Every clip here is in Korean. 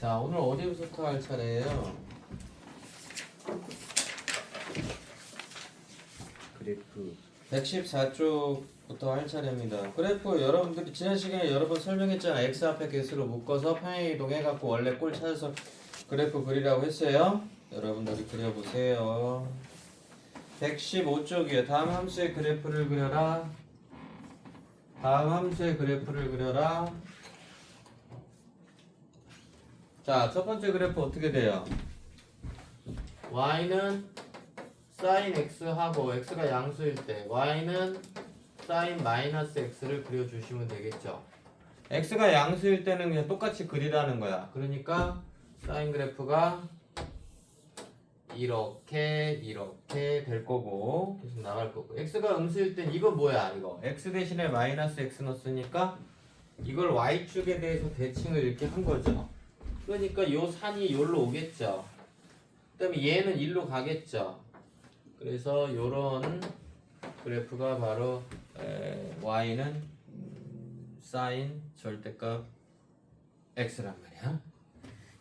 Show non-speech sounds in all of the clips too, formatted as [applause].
자, 오늘 어디부터 할 차례예요? 그래프 114쪽부터 할 차례입니다. 그래프 여러분들이 지난 시간에 여러 번 설명했잖아. x 앞에 개수로 묶어서 평행 이동 해갖고 원래 꼴 찾아서 그래프 그리라고 했어요. 여러분들이 그려보세요. 115쪽이에요. 다음 함수의 그래프를 그려라. 다음 함수의 그래프를 그려라. 자, 첫 번째 그래프 어떻게 돼요? y는 sin x 하고 x가 양수일 때 y는 sin 마이너스 x를 그려주시면 되겠죠. x가 양수일 때는 그냥 똑같이 그리라는 거야. 그러니까 sin 그래프가 이렇게 이렇게 될 거고 계속 나갈 거고 x가 음수일 땐 이거 뭐야 이거 x 대신에 마이너스 x 넣었으니까 이걸 y축에 대해서 대칭을 이렇게 한 거죠. 그러니까 요 산이 여기로 오겠죠. 그다음에 얘는 일로 가겠죠. 그래서 요런 그래프가 바로 에, y는 음, sin 절대값 x란 말이야.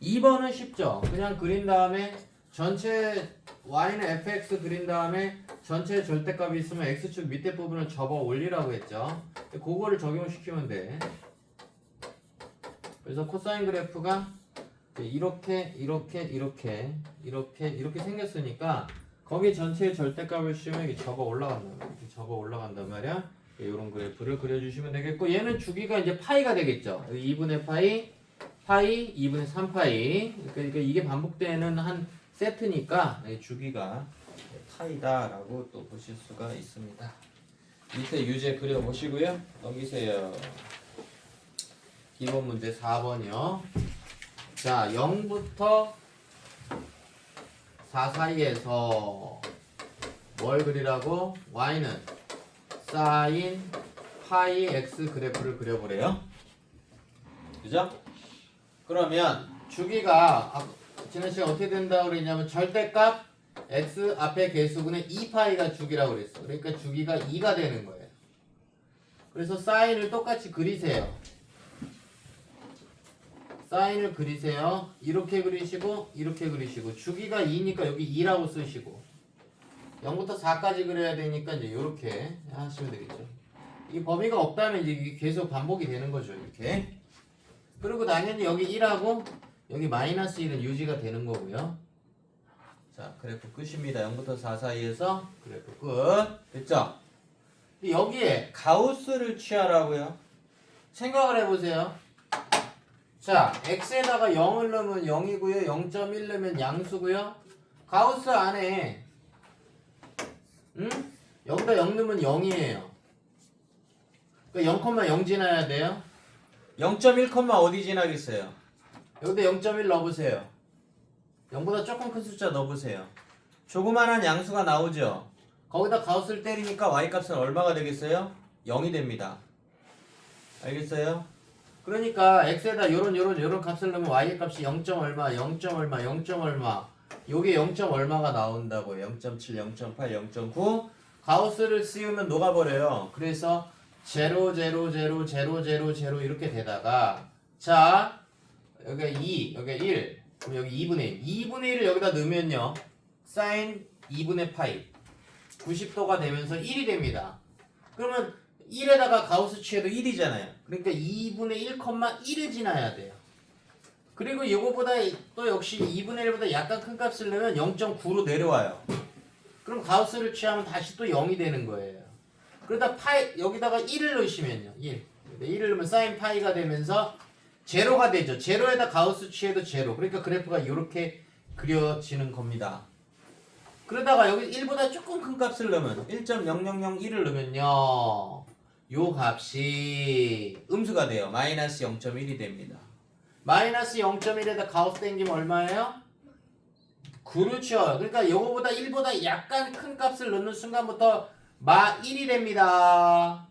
2번은 쉽죠. 그냥 그린 다음에 전체 y는 fx 그린 다음에 전체 절대값이 있으면 x축 밑에 부분을 접어 올리라고 했죠. 그거를 적용시키면 돼. 그래서 코사인 그래프가 이렇게 이렇게 이렇게 이렇게 이렇게 생겼으니까 거기 전체의 절대값을 씌우면 올라간단 말이야. 이렇게 접어 올라간단 말이야. 이런 그래프를 그려주시면 되겠고 얘는 주기가 이제 파이가 되겠죠. 2분의 파이, 파이, 2분의 3파이. 그러니까 이게 반복되는 한 세트니까 이 주기가 파이다 라고 또 보실 수가 있습니다. 밑에 유제 그려보시고요. 넘기세요. 기본 문제 4번이요. 자, 0부터 4 사이에서 뭘 그리라고? y는 sin 파이 x 그래프를 그려보래요. 그죠? 그러면 주기가 아, 지난 시간 어떻게 된다고 그랬냐면 절대값 x 앞에 개수분의 2파이가 주기라고 그랬어. 그러니까 주기가 2가 되는 거예요. 그래서 사인을 똑같이 그리세요. 사인을 그리세요. 이렇게 그리시고 이렇게 그리시고 주기가 2니까 여기 2라고 쓰시고 0부터 4까지 그려야 되니까 이제 이렇게 하시면 되겠죠. 이 범위가 없다면 이제 계속 반복이 되는 거죠. 이렇게. 그리고 당연히 여기 1하고 여기 마이너스 1은 유지가 되는 거고요. 자, 그래프 끝입니다. 0부터 4 사이에서 그래프 끝. 됐죠? 여기에 가우스를 취하라고요. 생각을 해보세요. 자, x에다가 0을 넣으면 0이고요. 0.1 넣으면 양수고요. 가우스 안에 응? 여기다 0 넣으면 0이에요. 그러니까 0,0 지나야 돼요. 0.1, 어디 지나겠어요? 여기다 0.1 넣어보세요. 0보다 조금 큰 숫자 넣어보세요. 조그만한 양수가 나오죠? 거기다 가우스를 때리니까 y값은 얼마가 되겠어요? 0이 됩니다. 알겠어요? 그러니까 x에다 요런 요런 요런 값을 넣으면 y 값이 0. 얼마, 0. 얼마, 0. 얼마 요게 0. 얼마가 나온다고요. 0.7, 0.8, 0.9 가우스를 씌우면 녹아버려요. 그래서 0, 0, 0, 0, 0, 0 이렇게 되다가 자 여기가 2, 여기가 1 그럼 여기 2분의 1 2분의 1을 여기다 넣으면요 사인 2분의 파이 90도가 되면서 1이 됩니다. 그러면 1에다가 가우스 취해도 1이잖아요. 그러니까 2분의 1,1을 지나야 돼요. 그리고 이거보다 또 역시 2분의 1보다 약간 큰 값을 내면 0.9로 내려와요. 그럼 가우스를 취하면 다시 또 0이 되는 거예요. 그러다 파이 여기다가 1을 넣으시면요. 1. 1을 넣으면 사인 파이가 되면서 제로가 되죠. 제로에다 가우스 취해도 제로. 그러니까 그래프가 이렇게 그려지는 겁니다. 그러다가 여기 1보다 조금 큰 값을 넣으면 1.0001을 넣으면요. 요 값이 음수가 돼요. 마이너스 0.1이 됩니다. 마이너스 0.1에다 가우스 땡기면 얼마예요? 그렇죠. 그러니까 요거보다 1보다 약간 큰 값을 넣는 순간부터 마 1이 됩니다.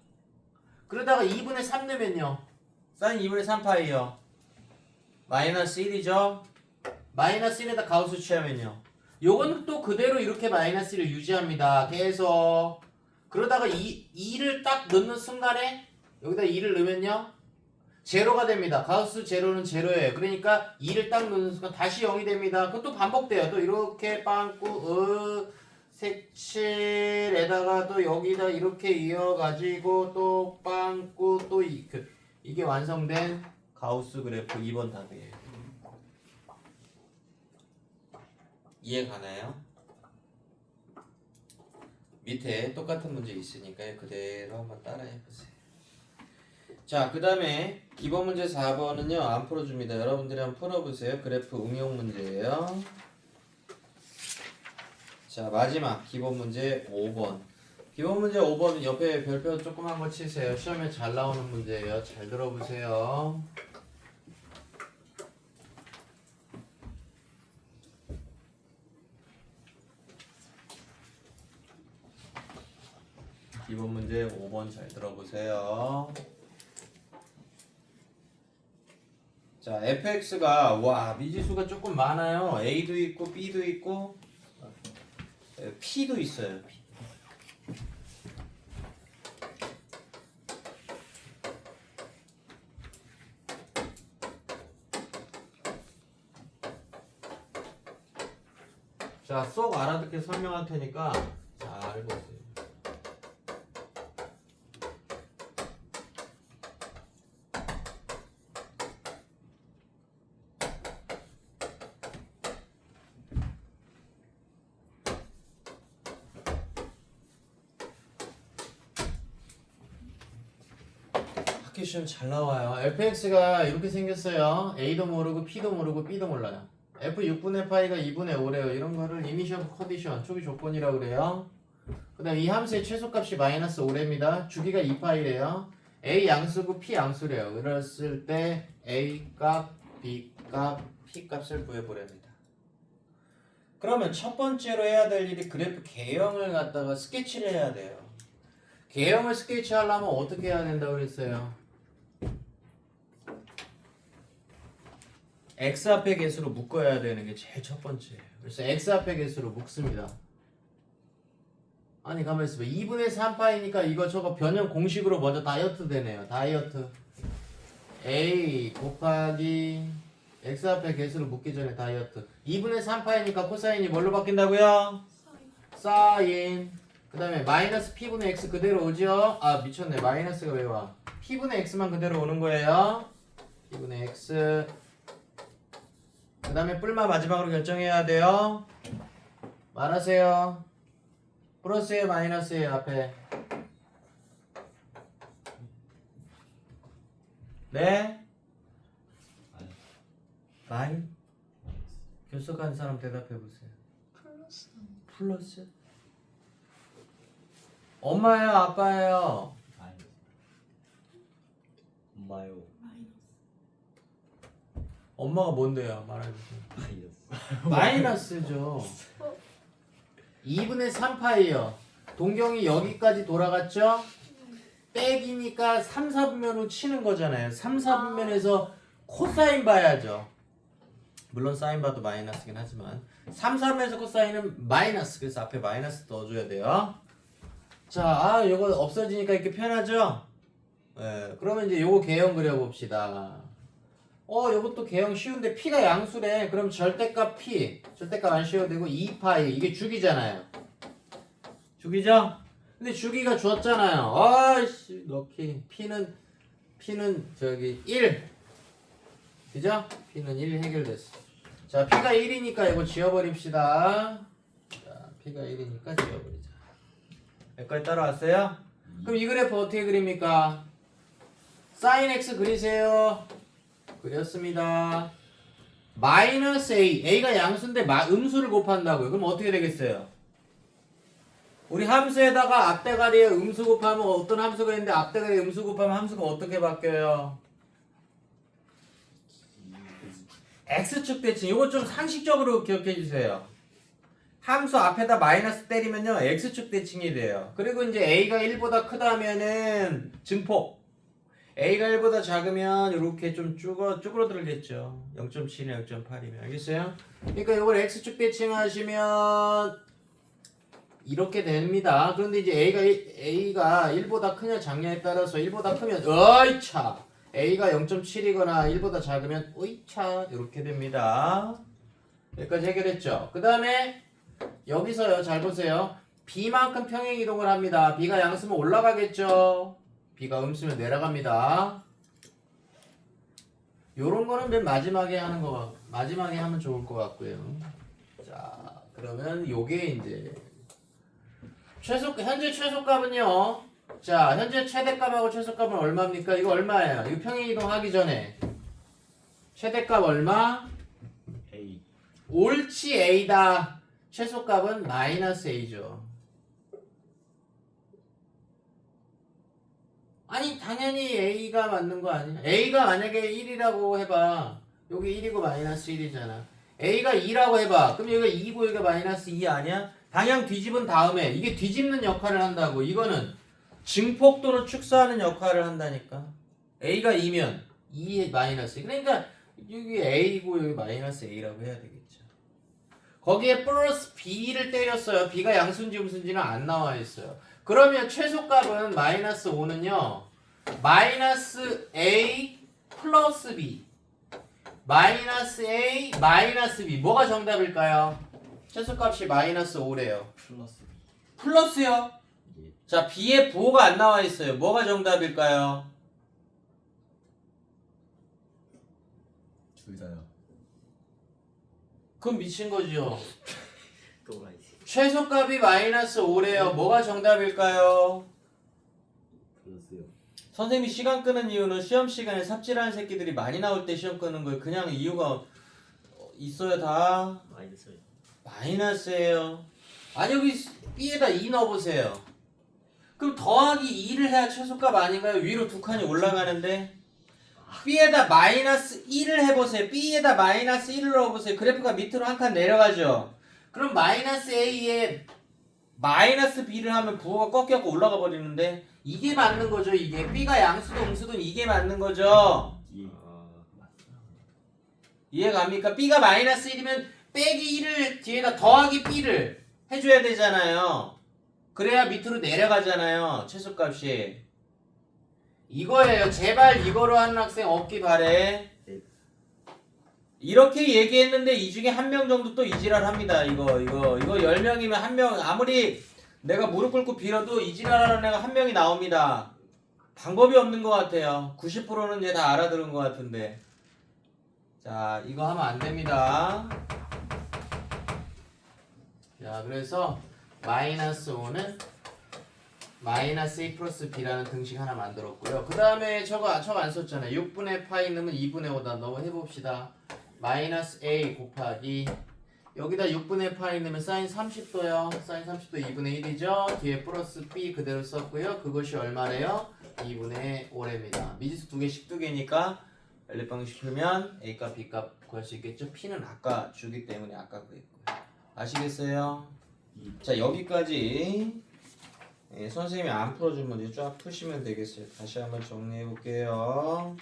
그러다가 2분의 3 넣으면요. 사인 2분의 3파이요. 마이너스 1이죠. 마이너스 1에다 가우스 취하면요. 요건 또 그대로 이렇게 마이너스 1을 유지합니다. 계속. 그러다가 2, 2를 딱 넣는 순간에 여기다 2를 넣으면요. 제로가 됩니다. 가우스 제로는 제로예요. 그러니까 2를 딱 넣는 순간 다시 0이 됩니다. 그것도 반복돼요. 또 이렇게 빵꾸 으 색칠에다가 또 여기다 이렇게 이어가지고 또 빵꾸 또 이, 그, 이게 완성된 가우스 그래프 2번 답이에요. 이해 가나요? 밑에 똑같은 문제 있으니까 그대로 한번 따라해 보세요. 자, 그 다음에 기본 문제 4번은요, 안 풀어줍니다. 여러분들이 한번 풀어보세요. 그래프 응용 문제예요. 자, 마지막 기본 문제 5번. 기본 문제 5번은 옆에 별표 조그만 거 치세요. 시험에 잘 나오는 문제예요. 잘 들어보세요. 기본 문제 5번 잘 들어보세요. 자, fx가 와 미지수가 조금 많아요. a도 있고 b도 있고 에, p도 있어요. 자, 쏙 알아듣게 설명할 테니까 잘 보세요. 시험 잘 나와요. fx가 이렇게 생겼어요. a도 모르고 p도 모르고 b도 몰라요. f 6분의 파이가 2분의 5래요. 이런 거를 이니셜 컨디션, 초기 조건이라고 그래요. 그 다음 이 함수의 최소값이 마이너스 5래입니다. 주기가 2파이래요. a 양수고 p 양수래요. 그랬을 때 a 값, b 값, p 값을 구해보랍니다. 그러면 첫 번째로 해야 될 일이 그래프 개형을 갖다가 스케치를 해야 돼요. 개형을 스케치하려면 어떻게 해야 된다고 그랬어요? X 앞에 개수로 묶어야 되는 게 제일 첫 번째예요. 그래서 x 앞에 개수로 묶습니다. 아니 가만 있어봐. 2분의 3파이니까 이거 저거 변형 공식으로 먼저 다이어트 되네요. 다이어트 a 곱하기 x 앞에 개수를 묶기 전에 다이어트 2분의 3파이니까 코사인이 뭘로 바뀐다고요? 사인 그 다음에 마이너스 p분의 x 그대로 오죠? 아 미쳤네 마이너스가 왜 와? p분의 x만 그대로 오는 거예요 p분의 x 그 다음에 뿔마 마지막으로 결정해야 돼요 말하세요 플러스에 마이너스에 앞에 네? 마인? 결석한 사람 대답해 보세요 플러스 플러스? 엄마예요, 아빠예요? 엄마요 엄마가 뭔데요? 말해주세요. 마이너스 마이너스죠. 2분의 3파이요. 동경이 여기까지 돌아갔죠? 빼기니까 3, 4분면으로 치는 거잖아요. 3, 4분면에서 코사인 봐야죠. 물론 사인 봐도 마이너스긴 하지만 3, 4분면에서 코사인은 마이너스. 그래서 앞에 마이너스 넣어줘야 돼요. 자, 아, 이거 없어지니까 이렇게 편하죠? 예, 그러면 이제 요거 개형 그려봅시다. 어, 요것도 개형 쉬운데 P가 양수래. 그럼 절대값 P. 절대값 안 씌워도 되고 2파이. 이게 주기잖아요. 주기죠? 근데 주기가 줬잖아요. 아이씨, 넣기. P는, P는 저기 1. 그죠? P는 1 해결됐어. 자, P가 1이니까 이거 지워버립시다. 자, P가 1이니까 지워버리자. 여기까지 따라왔어요? 그럼 이 그래프 어떻게 그립니까? 사인 X 그리세요. 그렸습니다. 마이너스 A. A가 양수인데 마, 음수를 곱한다고요. 그럼 어떻게 되겠어요? 우리 함수에다가 앞대가리에 음수 곱하면 어떤 함수가 있는데 앞대가리에 음수 곱하면 함수가 어떻게 바뀌어요? X축 대칭. 이거 좀 상식적으로 기억해 주세요. 함수 앞에다 마이너스 때리면요. X축 대칭이 돼요. 그리고 이제 A가 1보다 크다면은 증폭. A가 1보다 작으면 이렇게 좀 쭈그러, 쭈그러들겠죠. 0.7이나 0.8이면. 알겠어요? 그러니까 이걸 X축 대칭하시면 이렇게 됩니다. 그런데 이제 A가, A가 1보다 크냐 작냐에 따라서 1보다 크면, 어이차! a가 0.7이거나 1보다 작으면 으이차 이렇게 됩니다. 여기까지 해결했죠. 그 다음에 여기서요 잘 보세요. b만큼 평행 이동을 합니다. b가 양수면 올라가겠죠. B가 음수면 내려갑니다. 요런 거는 맨 마지막에 하는 거 같- 마지막에 하면 좋을 것 같고요. 자 그러면 요게 이제 최소 현재 최소값은요. 자 현재 최대값하고 최소값은 얼마입니까? 이거 얼마예요? 이거 평행 이동하기 전에 최대값 얼마? A. 옳지 A다. 최소값은 마이너스 A죠. 아니 당연히 A가 맞는 거 아니야? A가 만약에 1이라고 해봐. 여기 1이고 마이너스 1이잖아. A가 2라고 해봐. 그럼 여기가 2고 여기가 마이너스 2 아니야? 방향 뒤집은 다음에 이게 뒤집는 역할을 한다고. 이거는 증폭도를 축소하는 역할을 한다니까. A가 2면 2 마이너스. 그러니까 여기 A고 여기 마이너스 A라고 해야 되겠죠. 거기에 플러스 B를 때렸어요. B가 양수인지 음수인지는 안 나와 있어요. 그러면 최소값은 마이너스 5는요. 마이너스 A 플러스 B 마이너스 A 마이너스 B 뭐가 정답일까요? 최소값이 마이너스 5래요. 플러스 B. 플러스요. 예. 자 B의 부호가 안 나와 있어요. 뭐가 정답일까요? 둘 다요. 그럼 미친 거죠. [laughs] 또라이지. 최소값이 마이너스 5래요. 뭐가 정답일까요? 플러스요. 선생님이 시간 끄는 이유는 시험 시간에 삽질하는 새끼들이 많이 나올 때 시험 끄는 거예요. 그냥 이유가 어, 있어요 다 마이너스. 마이너스예요. 아니 여기 B에다 2 넣어보세요. 그럼 더하기 2를 해야 최소값 아닌가요? 위로 두 칸이 올라가는데 B에다 마이너스 1을 해보세요. B에다 마이너스 1을 넣어보세요. 그래프가 밑으로 한 칸 내려가죠. 그럼 마이너스 A에 마이너스 B를 하면 부호가 꺾여서 올라가 버리는데 이게 맞는 거죠. 이게 B가 양수도 음수든 이게 맞는 거죠. 예. 이해가 갑니까? B가 마이너스 1이면 빼기 1을 뒤에다 더하기 B를 해줘야 되잖아요. 그래야 밑으로 내려가잖아요. 최소값이. 이거예요. 제발 이거로 하는 학생 없기 바래. 네. 이렇게 얘기했는데 이 중에 한 명 정도 또 이지랄 합니다. 이거 이거 이거 10명이면 한 명 아무리 내가 무릎 꿇고 빌어도 이지랄하는 애가 한 명이 나옵니다. 방법이 없는 것 같아요. 90%는 이제 다 알아들은 것 같은데. 자, 이거 하면 안 됩니다. 자, 그래서 마이너스 5는 마이너스 A 플러스 B라는 등식 하나 만들었고요. 그 다음에 저거 저거 안 썼잖아요. 6분의 파이 넣으면 2분의 5다. 넣어 해봅시다. 마이너스 A 곱하기 여기다 6분의 파이 넣으면 사인 30도요. 사인 30도 2분의 1이죠. 뒤에 플러스 B 그대로 썼고요. 그것이 얼마래요? 2분의 5래입니다. 미지수 두 개씩 두 개니까 연립방식 풀면 A값 B값 구할 수 있겠죠? P는 아까 주기 때문에 아까 그랬고요. 아시겠어요? 자 여기까지 예, 선생님이 안 풀어준 문제 쫙 푸시면 되겠어요. 다시 한번 정리해 볼게요.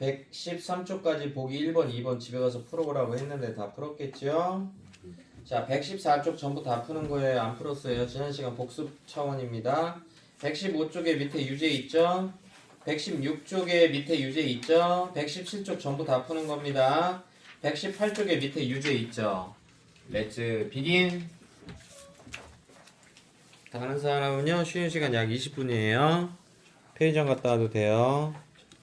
113쪽까지 보기 1번, 2번 집에 가서 풀어보라고 했는데 다 풀었겠죠? 자, 114쪽 전부 다 푸는 거예요. 안 풀었어요. 지난 시간 복습 차원입니다. 115쪽에 밑에 유제 있죠? 116쪽에 밑에 유제 있죠? 117쪽 전부 다 푸는 겁니다. 118쪽에 밑에 유제 있죠? 렛츠 비긴 다른 사람은요 쉬는 시간 약 20분이에요 편의점 갔다 와도 돼요